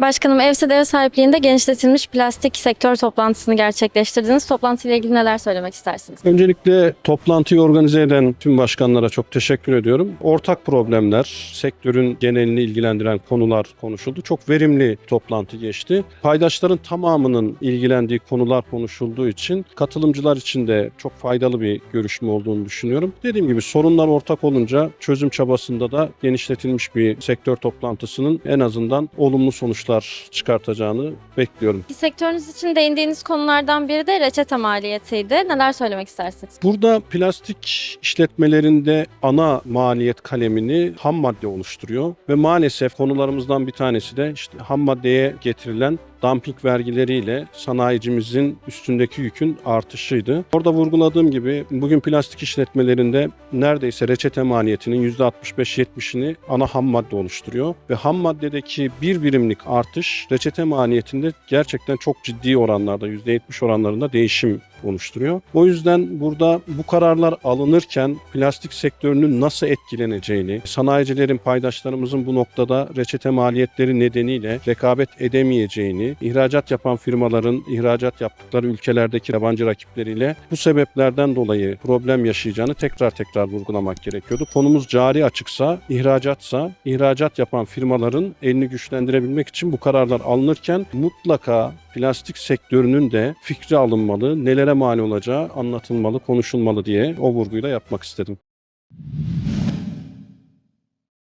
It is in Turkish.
Başkanım Evsed ev sahipliğinde genişletilmiş plastik sektör toplantısını gerçekleştirdiniz. Toplantıyla ilgili neler söylemek istersiniz? Öncelikle toplantıyı organize eden tüm başkanlara çok teşekkür ediyorum. Ortak problemler, sektörün genelini ilgilendiren konular konuşuldu. Çok verimli toplantı geçti. Paydaşların tamamının ilgilendiği konular konuşulduğu için katılımcılar için de çok faydalı bir görüşme olduğunu düşünüyorum. Dediğim gibi sorunlar ortak olunca çözüm çabasında da genişletilmiş bir sektör toplantısının en azından olumlu sonuçlar çıkartacağını bekliyorum. Sektörünüz için değindiğiniz konulardan biri de reçete maliyetiydi. Neler söylemek istersiniz? Burada plastik işletmelerinde ana maliyet kalemini ham madde oluşturuyor ve maalesef konularımızdan bir tanesi de işte ham maddeye getirilen dumping vergileriyle sanayicimizin üstündeki yükün artışıydı. Orada vurguladığım gibi bugün plastik işletmelerinde neredeyse reçete maliyetinin %65-70'ini ana ham madde oluşturuyor ve ham maddedeki bir birimlik artış reçete maliyetinde gerçekten çok ciddi oranlarda %70 oranlarında değişim oluşturuyor. O yüzden burada bu kararlar alınırken plastik sektörünün nasıl etkileneceğini, sanayicilerin, paydaşlarımızın bu noktada reçete maliyetleri nedeniyle rekabet edemeyeceğini, ihracat yapan firmaların ihracat yaptıkları ülkelerdeki yabancı rakipleriyle bu sebeplerden dolayı problem yaşayacağını tekrar tekrar vurgulamak gerekiyordu. Konumuz cari açıksa, ihracatsa, ihracat yapan firmaların elini güçlendirebilmek için bu kararlar alınırken mutlaka plastik sektörünün de fikri alınmalı, nelere mal olacağı anlatılmalı, konuşulmalı diye o vurguyu da yapmak istedim.